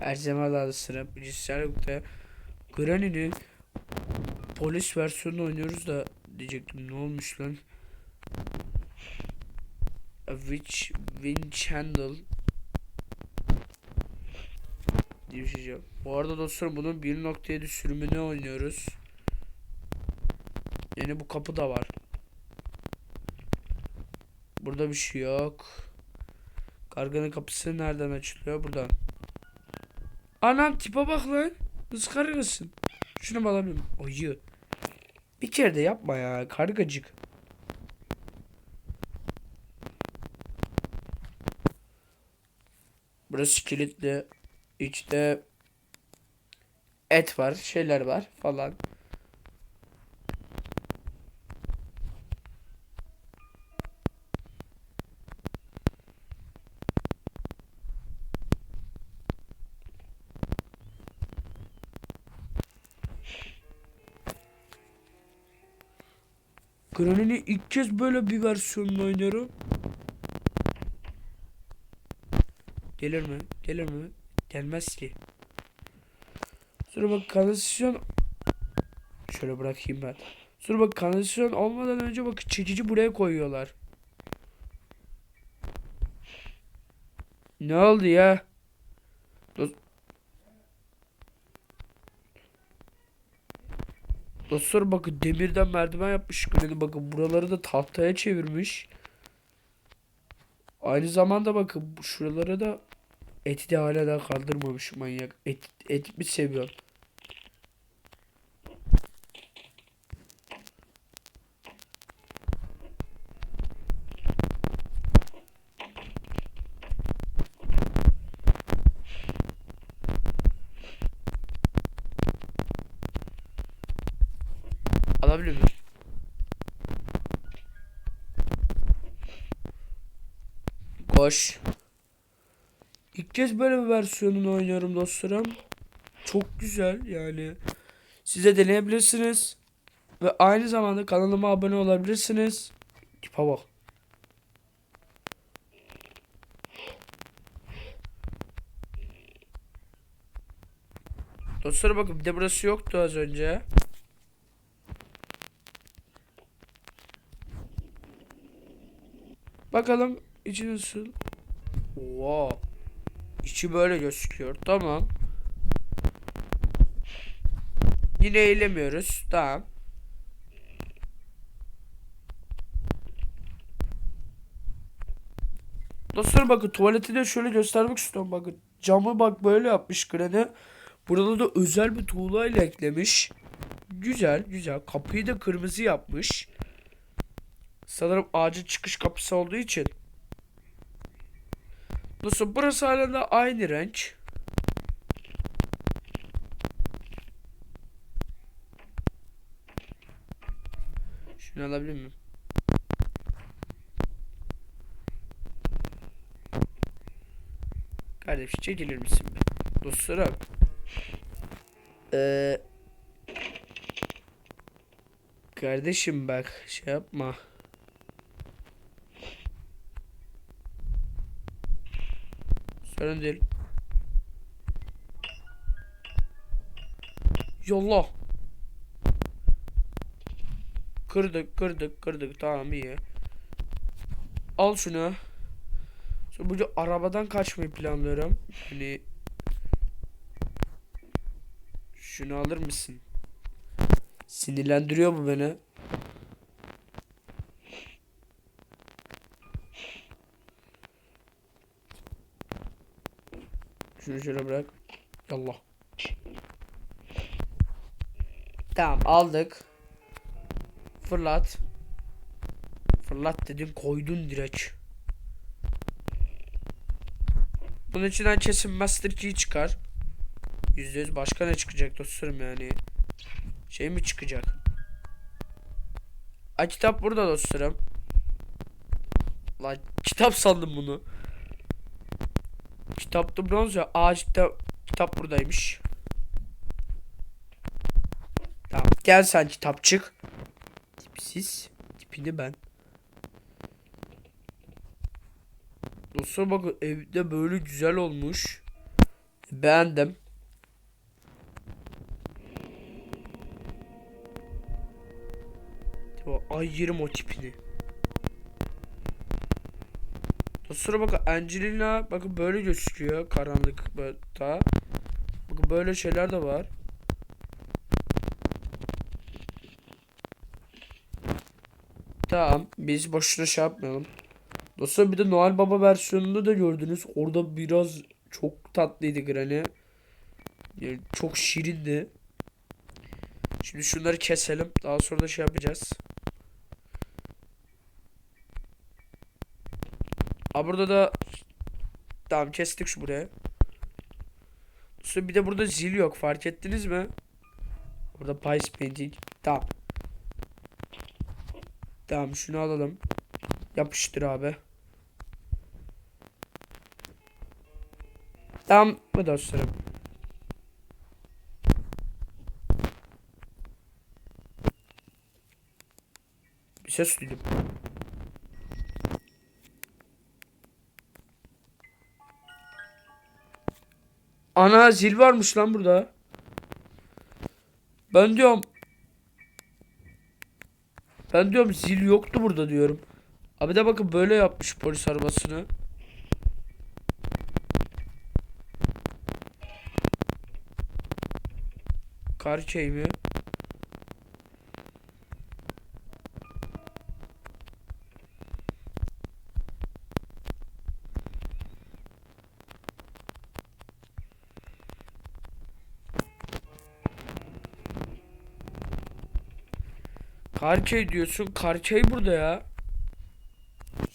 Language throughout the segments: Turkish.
Ercema Dağı'da sıra. Bilgisayar yokta. Granny'nin polis versiyonunu oynuyoruz da diyecektim ne olmuş lan. A Witch Winch Handle diye bir şey. Bu arada dostlarım bunun 1.7 sürümünü oynuyoruz. Yani bu kapı da var. Burada bir şey yok. Karganın kapısı nereden açılıyor? Buradan. Anam tipe bak lan. Kız kargasın. Şunu alabilirim? Ayı. Bir kere de yapma ya. Kargacık. Burası kilitli. İçte et var, şeyler var falan. Granny'nin ilk kez böyle bir versiyonunu oynuyorum. Gelir mi? Gelir mi? Gelmez ki. Sonra bak kanalizasyon Şöyle bırakayım ben. Sonra bak kanalizasyon olmadan önce bak çekici buraya koyuyorlar. Ne oldu ya? Dostlar bakın demirden merdiven yapmış. Yani bakın buraları da tahtaya çevirmiş. Aynı zamanda bakın şuralara da eti de hala daha kaldırmamış manyak. Et, et mi seviyor? Alabilir miyim? Koş. İlk kez böyle bir versiyonunu oynuyorum dostlarım. Çok güzel yani. Size deneyebilirsiniz. Ve aynı zamanda kanalıma abone olabilirsiniz. Tipe bak. Dostlara bakın bir de burası yoktu az önce. Bakalım içi nasıl? Wow. İçi böyle gözüküyor. Tamam. Yine eğilemiyoruz. Tamam. Dostlar bakın tuvaleti de şöyle göstermek istiyorum. Bakın camı bak böyle yapmış Granny. Burada da özel bir tuğlayla eklemiş. Güzel güzel. Kapıyı da kırmızı yapmış. Sanırım ağacın çıkış kapısı olduğu için. Dostum burası hala da aynı renk. Şunu alabilir miyim? Kardeş çekilir misin be? Dostlarım. Ee, kardeşim bak şey yapma. Sorun değil. Yolla. Kırdık kırdık kırdık tamam iyi. Al şunu. Sonra bu arabadan kaçmayı planlıyorum. Hani şunu alır mısın? Sinirlendiriyor bu beni. Şöyle bırak. Yallah. Tamam aldık. Fırlat. Fırlat dedim koydun direkt. Bunun içinden kesin Master Key çıkar. %100 başka ne çıkacak dostlarım yani. Şey mi çıkacak? Ay kitap burada dostlarım. Lan kitap sandım bunu. Kitapta bronz ya. Ağaçta kitap buradaymış. Tamam gel sen kitapçık. Tipsiz. Tipini ben. Dostlar bakın evde böyle güzel olmuş. Beğendim. Ay yerim o tipini. Sonra bakın Angelina bakın böyle gözüküyor karanlık da. Bakın böyle şeyler de var. Tamam biz boşuna şey yapmayalım. Dostlar bir de Noel Baba versiyonunda da gördünüz. Orada biraz çok tatlıydı Granny. Yani çok şirindi. Şimdi şunları keselim. Daha sonra da şey yapacağız. Aa burada da tamam kestik şu buraya. Sonra bir de burada zil yok. Fark ettiniz mi? Burada Pice Painting. Tamam. Tamam şunu alalım. Yapıştır abi. Tamam mı dostlarım? Bir ses duydum. Ana zil varmış lan burada. Ben diyorum. Ben diyorum zil yoktu burada diyorum. Abi de bakın böyle yapmış polis arabasını. Kar mi? Karkey diyorsun. Karkey burada ya.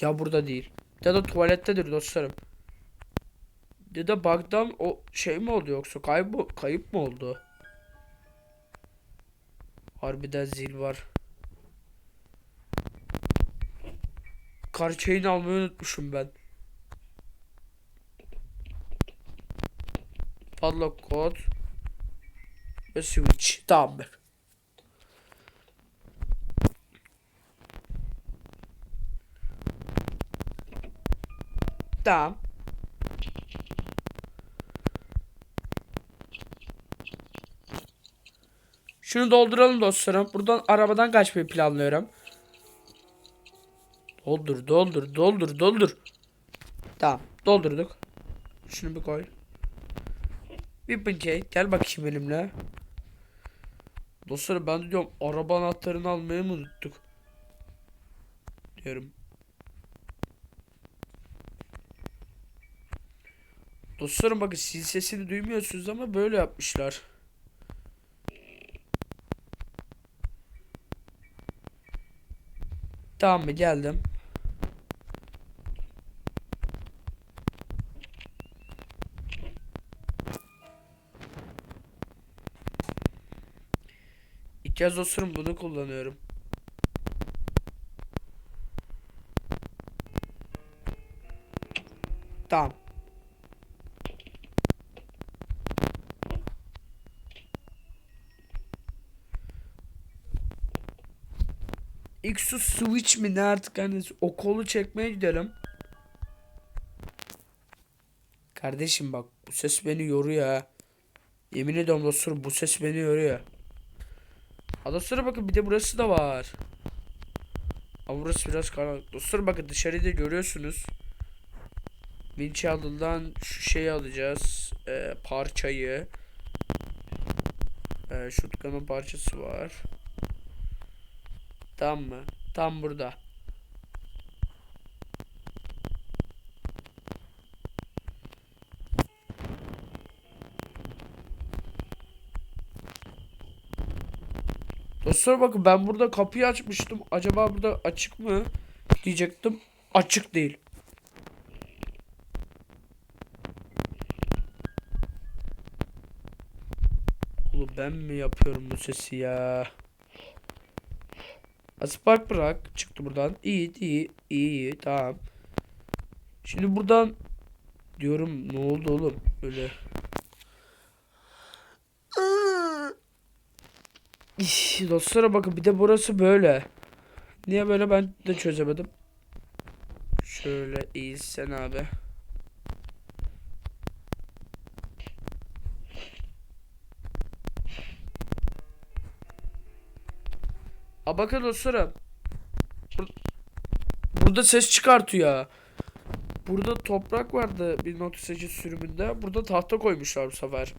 Ya burada değil. Ya da tuvalettedir dostlarım. Ya da bug'dan o şey mi oldu yoksa kayıp, kayıp mı oldu? Harbiden zil var. Karkey'ini almayı unutmuşum ben. Padlock kod. Ve switch. Tamam. Tamam. Şunu dolduralım dostlarım. Buradan arabadan kaçmayı planlıyorum. Doldur, doldur, doldur, doldur. Tamam, doldurduk. Şunu bir koy. Bir pıncay, gel bakayım benimle. Dostlarım ben diyorum araba anahtarını almayı mı unuttuk? Diyorum. Dostlarım bakın sil sesini duymuyorsunuz ama böyle yapmışlar. Tamam mı geldim. İlk kez dostlarım bunu kullanıyorum. Tamam. Xus Switch mi ne artık hani o kolu çekmeye gidelim. Kardeşim bak bu ses beni yoruyor ha. Yemin ediyorum dostlarım bu ses beni yoruyor. Ha dostlarım bakın bir de burası da var. Ama burası biraz karanlık. Dostlarım bakın dışarıda görüyorsunuz. Winchell'dan şu şeyi alacağız. Ee, parçayı. Ee, shotgun'un parçası var. Tamam mı? Tam burada. Dostlar bakın ben burada kapıyı açmıştım. Acaba burada açık mı? Diyecektim. Açık değil. Oğlum ben mi yapıyorum bu sesi ya? Spark bırak. Çıktı buradan. İyi iyi iyi iyi tamam. Şimdi buradan diyorum ne oldu oğlum böyle. İş, dostlara bakın bir de burası böyle. Niye böyle ben de çözemedim. Şöyle iyi sen abi. A bakın Burada ses çıkartıyor. Burada toprak vardı 1.8 sürümünde. Burada tahta koymuşlar bu sefer.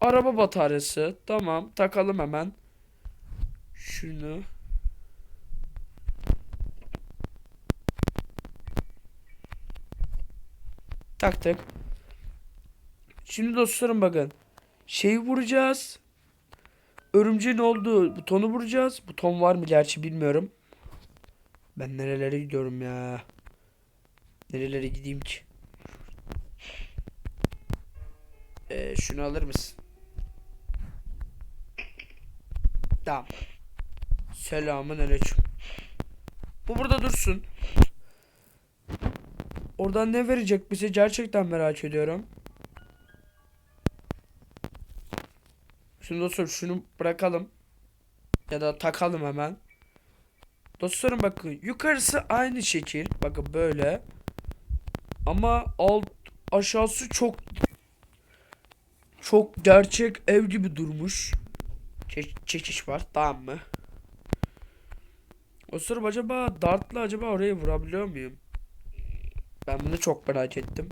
Araba bataryası. Tamam. Takalım hemen. Şunu. Taktık. Şimdi dostlarım bakın. Şeyi vuracağız. Örümceğin olduğu butonu vuracağız. Buton var mı gerçi bilmiyorum. Ben nerelere gidiyorum ya. Nerelere gideyim ki? Ee, şunu alır mısın? Tamam. Selamun aleyküm. Bu burada dursun. Oradan ne verecek bize gerçekten merak ediyorum. Şimdi dostlarım şunu bırakalım. Ya da takalım hemen. Dostlarım bakın yukarısı aynı şekil. Bakın böyle. Ama alt aşağısı çok çok gerçek ev gibi durmuş. Çe- çekiş var tamam mı? Dostlarım acaba dartla acaba oraya vurabiliyor muyum? Ben bunu çok merak ettim.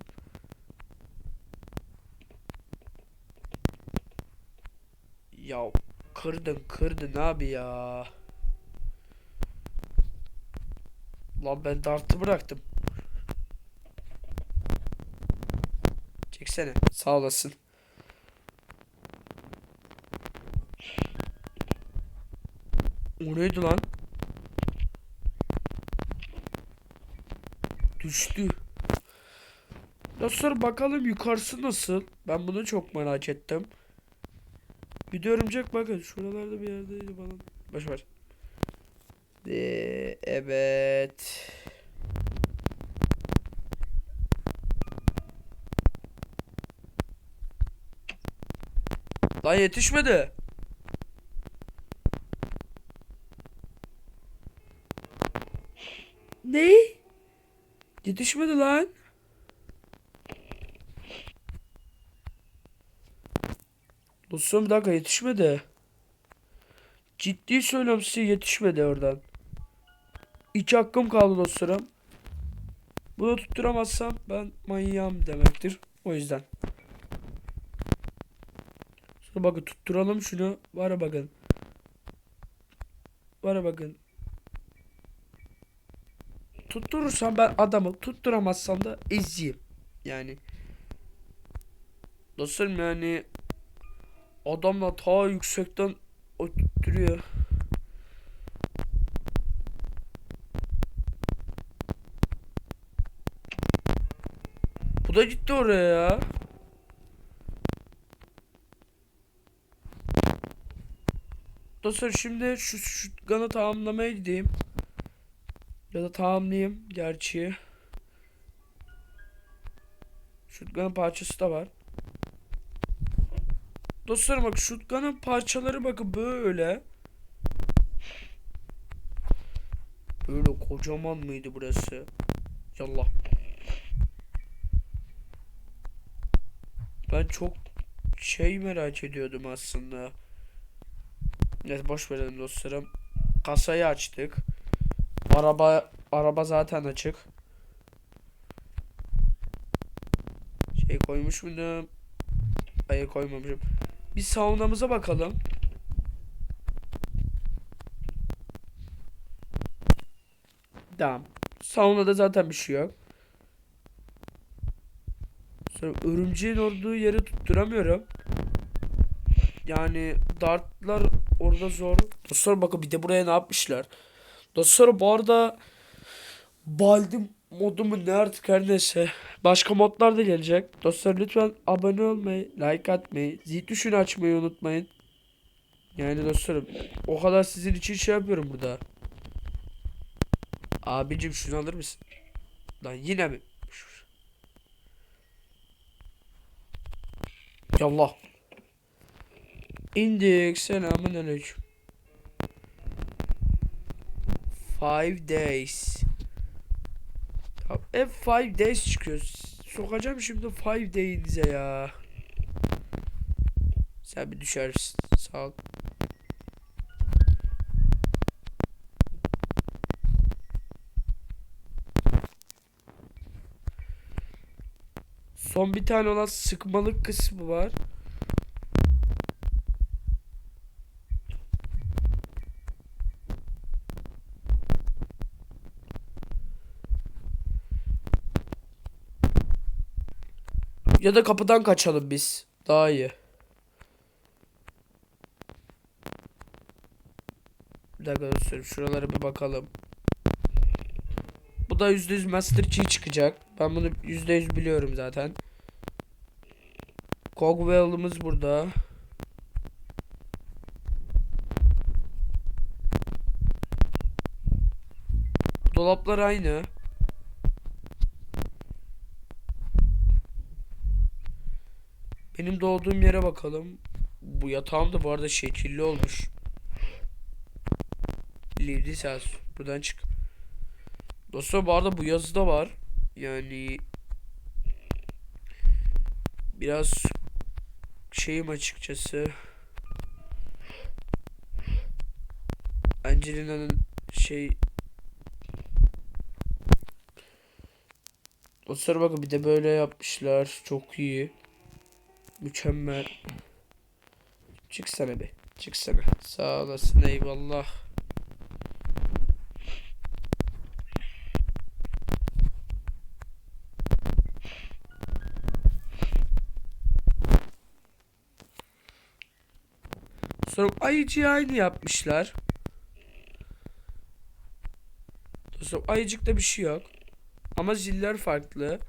Ya kırdın kırdın abi ya. Lan ben dartı bıraktım. Çeksene. Sağ olasın. O neydi lan? Düştü. Dostlar bakalım yukarısı nasıl? Ben bunu çok merak ettim. Bir de örümcek bakın şuralarda bir yerdeydi falan. Boş ver. Evet. Lan yetişmedi. Ne? Yetişmedi lan. Dostum bir dakika yetişmedi. Ciddi söylüyorum size yetişmedi oradan. İki hakkım kaldı dostlarım. Bunu tutturamazsam ben manyağım demektir. O yüzden. Sonra bakın tutturalım şunu. Var bakın. Var bakın. Tutturursam ben adamı tutturamazsam da eziyim. Yani. Dostlarım yani adamla ta yüksekten oturtuyor. Bu da gitti oraya ya. Dostlar şimdi şu shotgun'ı tamamlamaya gideyim. Ya da tamamlayayım gerçi. Shotgun'ın parçası da var. Dostlarım bak shotgun'ın parçaları bakın böyle. Böyle kocaman mıydı burası? Yallah. Ben çok şey merak ediyordum aslında. Neyse boş verelim dostlarım. Kasayı açtık. Araba araba zaten açık. Şey koymuş muydum? Hayır koymamışım. Bir saunamıza bakalım. Tamam. Saunada zaten bir şey yok. Sonra örümceğin olduğu yeri tutturamıyorum. Yani dartlar orada zor. Dostlar bakın bir de buraya ne yapmışlar. Dostlar bu arada Baldi modu mu ne artık her neyse. Başka modlar da gelecek. Dostlar lütfen abone olmayı, like atmayı, zil tuşunu açmayı unutmayın. Yani dostlarım o kadar sizin için şey yapıyorum burada. Abicim şunu alır mısın? Lan yine mi? Yallah. İndik. Selamun aleyküm. Five days. Tamam, Hep five days çıkıyor. sokacağım şimdi five day'inize ya. Sen bir düşersin. Sağ ol. Son bir tane olan sıkmalık kısmı var. Ya da kapıdan kaçalım biz. Daha iyi. Bir dakika dostlarım şuralara bir bakalım. Bu da %100 Master Chief çıkacak. Ben bunu %100 biliyorum zaten. Cogwell'ımız burada. Dolaplar aynı. Benim doğduğum yere bakalım. Bu yatağım da bu arada şekilli olmuş. Livdi ses. Buradan çık. Dostlar bu arada bu yazıda var. Yani biraz şeyim açıkçası. Angelina'nın şey Dostlar bakın bir de böyle yapmışlar. Çok iyi. Mükemmel. Çıksana be. Çıksana. Sağ olasın eyvallah. Sonra ayıcığı aynı yapmışlar. Dostum ayıcıkta bir şey yok. Ama ziller farklı.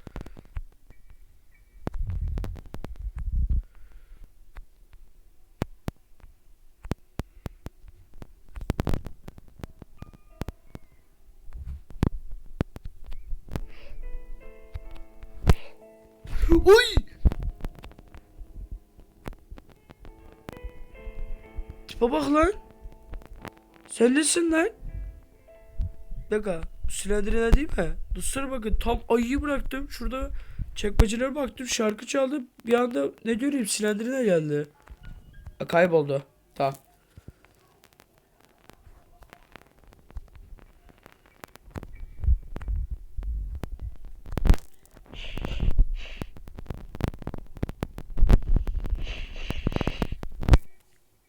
Sen nesin lan? Bu Slendrine değil mi? Dostlar bakın tam ayıyı bıraktım. Şurada çekmecelere baktım. Şarkı çaldı. Bir anda ne göreyim Slendrine geldi. Kayboldu. Tamam.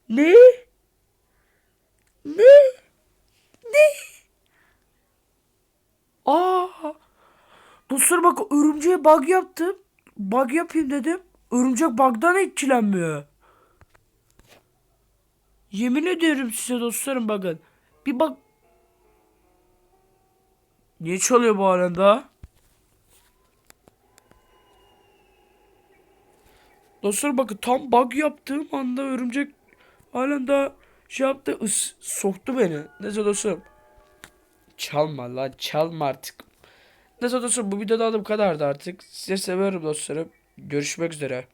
Ne? Ne? Ne? Aa! Dostlar bak örümceğe bug yaptım. Bug yapayım dedim. Örümcek bug'dan etkilenmiyor. Yemin ediyorum size dostlarım bakın. Bir bak. Niye çalıyor bu daha? Dostlar bakın tam bug yaptığım anda örümcek halen daha şey yaptı ıs soktu beni. Neyse dostlarım. Çalma lan çalma artık. Neyse dostlarım bu videoda da bu kadardı artık. Size seviyorum dostlarım. Görüşmek üzere.